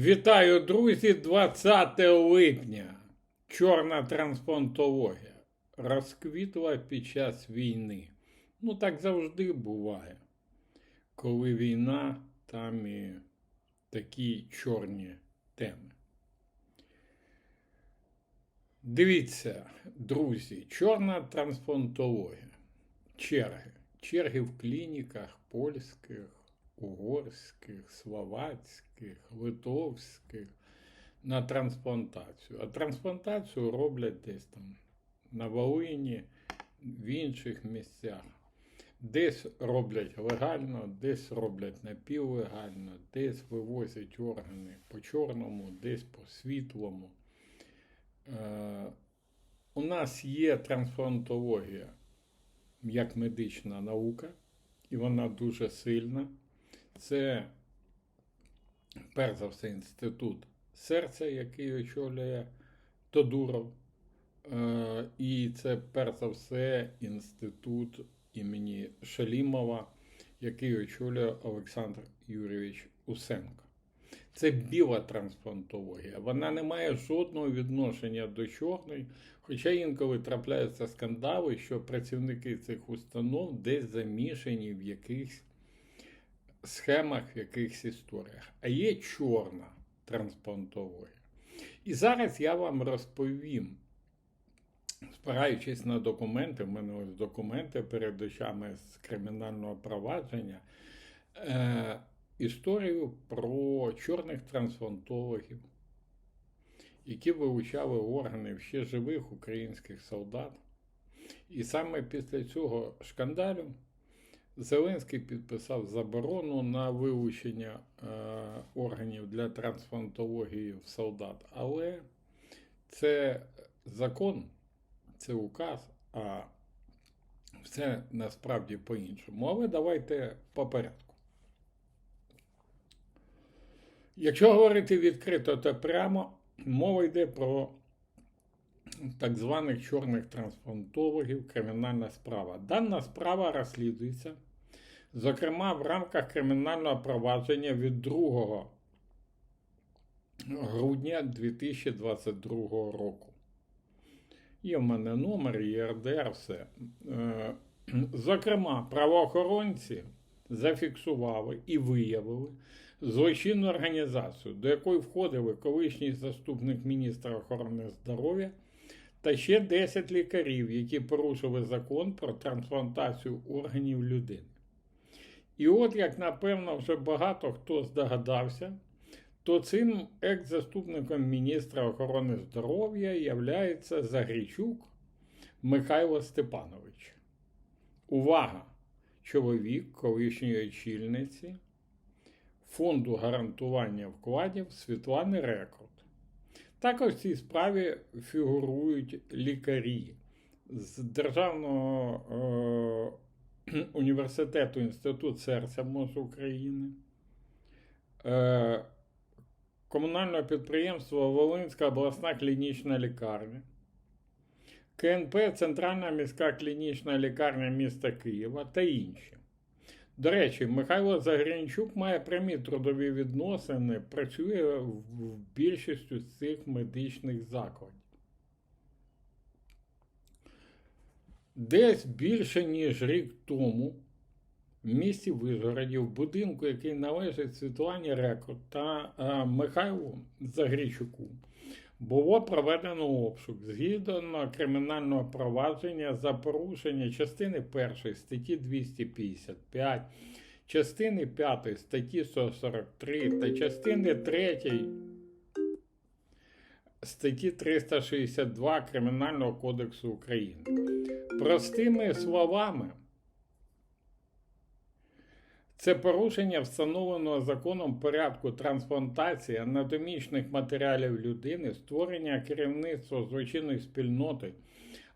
Вітаю, друзі, 20 липня. Чорна трансплантологія розквітла під час війни. Ну, так завжди буває. Коли війна, там і такі чорні теми. Дивіться, друзі, чорна трансплантологія. Черги. Черги в клініках польських, угорських, словацьких, литовських на трансплантацію. А трансплантацію роблять десь там на Волині, в інших місцях. Десь роблять легально, десь роблять напівлегально, десь вивозять органи по чорному, десь по світлому. Е, у нас є трансплантологія як медична наука, і вона дуже сильна. Це, перш за все, інститут серця, який очолює Тодуров. Е, І це, перш за все, інститут імені Шалімова, який очолює Олександр Юрійович Усенко. Це біла трансплантологія. Вона не має жодного відношення до чорної, хоча інколи трапляються скандали, що працівники цих установ десь замішані в якихось схемах, в якихось історіях. А є чорна трансплантологія. І зараз я вам розповім, спираючись на документи, в мене ось документи перед очами з кримінального провадження. Е, історію про чорних трансплантологів, які вилучали органи ще живих українських солдат. І саме після цього шкандалю Зеленський підписав заборону на вилучення е, органів для трансплантології в солдат. Але це закон, це указ, а все насправді по-іншому. Але давайте по порядку. Якщо говорити відкрито та прямо, мова йде про так званих чорних трансплантологів, кримінальна справа. Дана справа розслідується, зокрема, в рамках кримінального провадження від 2 грудня 2022 року. Є в мене номер, ЄРДР, все. Е, Зокрема, правоохоронці зафіксували і виявили злочинну організацію, до якої входили колишній заступник міністра охорони здоров'я та ще 10 лікарів, які порушили закон про трансплантацію органів людини. І от, як напевно, вже багато хто здогадався, то цим екс-заступником міністра охорони здоров'я являється Загрічук Михайло Степанович. Увага! Чоловік колишньої очільниці Фонду гарантування вкладів Світлани Рекорд. Також в цій справі фігурують лікарі з Державного е, університету Інститут серця МОЗ України, е, комунального підприємства Волинська обласна клінічна лікарня, КНП Центральна міська клінічна лікарня міста Києва та інші. До речі, Михайло Загрянчук має прямі трудові відносини, працює в більшістю з цих медичних закладів. Десь більше, ніж рік тому в місті Вижгороді, в будинку, який належить Світлані Рекорд та а, Михайлу Загрічуку, було проведено обшук згідно кримінального провадження за порушення частини 1 статті 255, частини 5 статті 143 та частини 3 статті 362 Кримінального кодексу України. Простими словами, це порушення встановленого законом порядку трансплантації анатомічних матеріалів людини, створення керівництва злочинної спільноти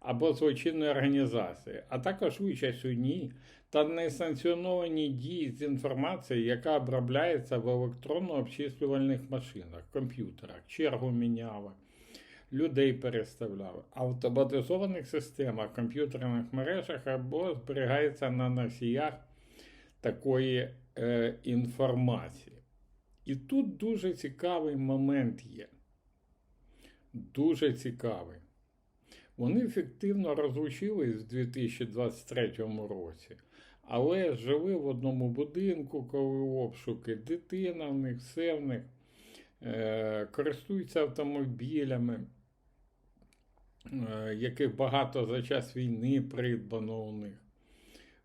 або злочинної організації, а також участь у ній та несанкціоновані дії з інформацією, яка обробляється в електронно-обчислювальних машинах, комп'ютерах, чергу міняли, людей переставляли, автоматизованих системах, комп'ютерних мережах або зберігається на носіях такої е, інформації. І тут дуже цікавий момент є. Дуже цікавий. Вони ефективно розлучились в 2023 році, але жили в одному будинку, коли обшуки, дитина в них, все в них, е, користуються автомобілями, е, яких багато за час війни придбано у них.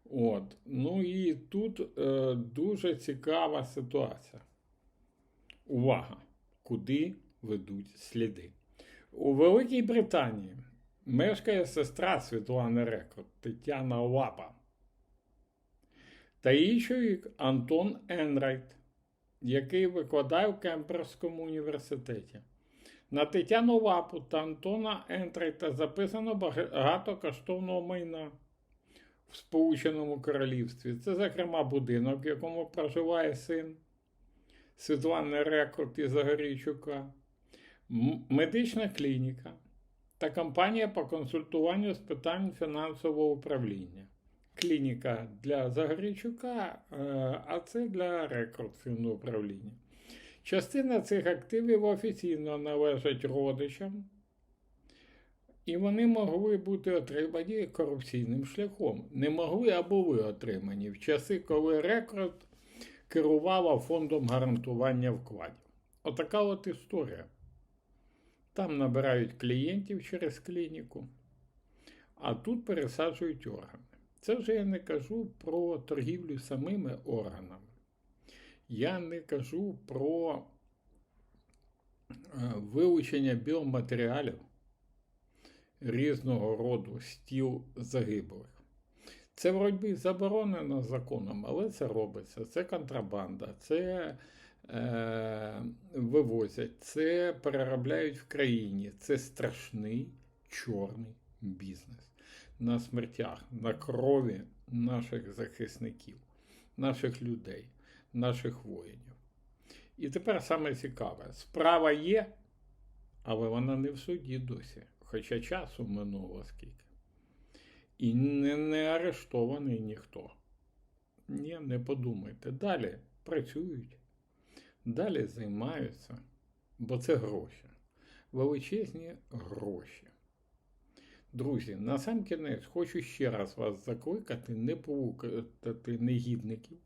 От. Ну і тут е, дуже цікава ситуація. Увага! Куди ведуть сліди? У Великій Британії мешкає сестра Світлани Рекорд Тетяна Лапа та її чоловік Антон Енрайт, який викладає в Кембриджському університеті. На Тетяну Лапу та Антона Енрайта записано багато коштовного майна в Сполученому Королівстві. Це, зокрема, будинок, в якому проживає син Світлани Рекорд і Загорійчука, медична клініка та компанія по консультуванню з питань фінансового управління. Клініка для Загорійчука, е, а це для Рекорд фінуправління. Частина цих активів офіційно належать родичам, і вони могли бути отримані корупційним шляхом. Не могли, а були отримані в часи, коли Рекорд керувала фондом гарантування вкладів. Отака от історія. Там набирають клієнтів через клініку, а тут пересаджують органи. Це вже я не кажу про торгівлю самими органами. Я не кажу про е, вилучення біоматеріалів різного роду стіл загиблих. Це вроді заборонено законом, але це робиться. Це контрабанда, це е, вивозять, це переробляють в країні. Це страшний чорний бізнес на смертях, на крові наших захисників, наших людей, наших воїнів. І тепер саме цікаве: справа є, але вона не в суді досі, хоча часу минуло скільки. І не, не арештований ніхто. Ні, не подумайте. Далі працюють, далі займаються, бо це гроші. Величезні гроші. Друзі, на сам кінець хочу ще раз вас закликати не плутати негідників,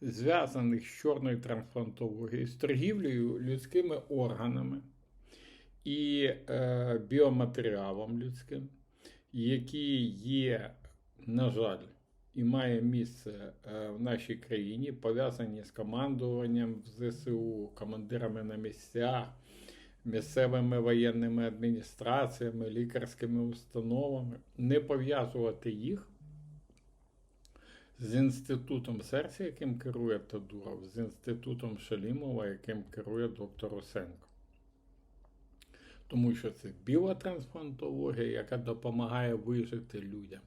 зв'язаних з чорною трансплантологією, з торгівлею людськими органами і е, біоматеріалом людським, які є, на жаль, і має місце е, в нашій країні, пов'язані з командуванням в ЗСУ, командирами на місцях місцевими воєнними адміністраціями, лікарськими установами, не пов'язувати їх з інститутом серця, яким керує Тадуров, з інститутом Шалімова, яким керує доктор Осенко. Тому що це біла трансплантологія, яка допомагає вижити людям,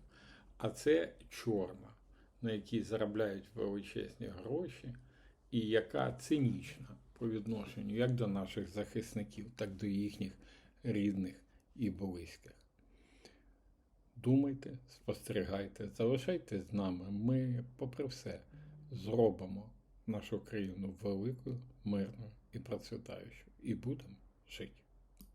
а це чорна, на якій заробляють величезні гроші, і яка цинічна по відношенню як до наших захисників, так до їхніх рідних і близьких. Думайте, спостерігайте, залишайтесь з нами. Ми, попри все, зробимо нашу країну великою, мирною і процвітаючою. І будемо жити.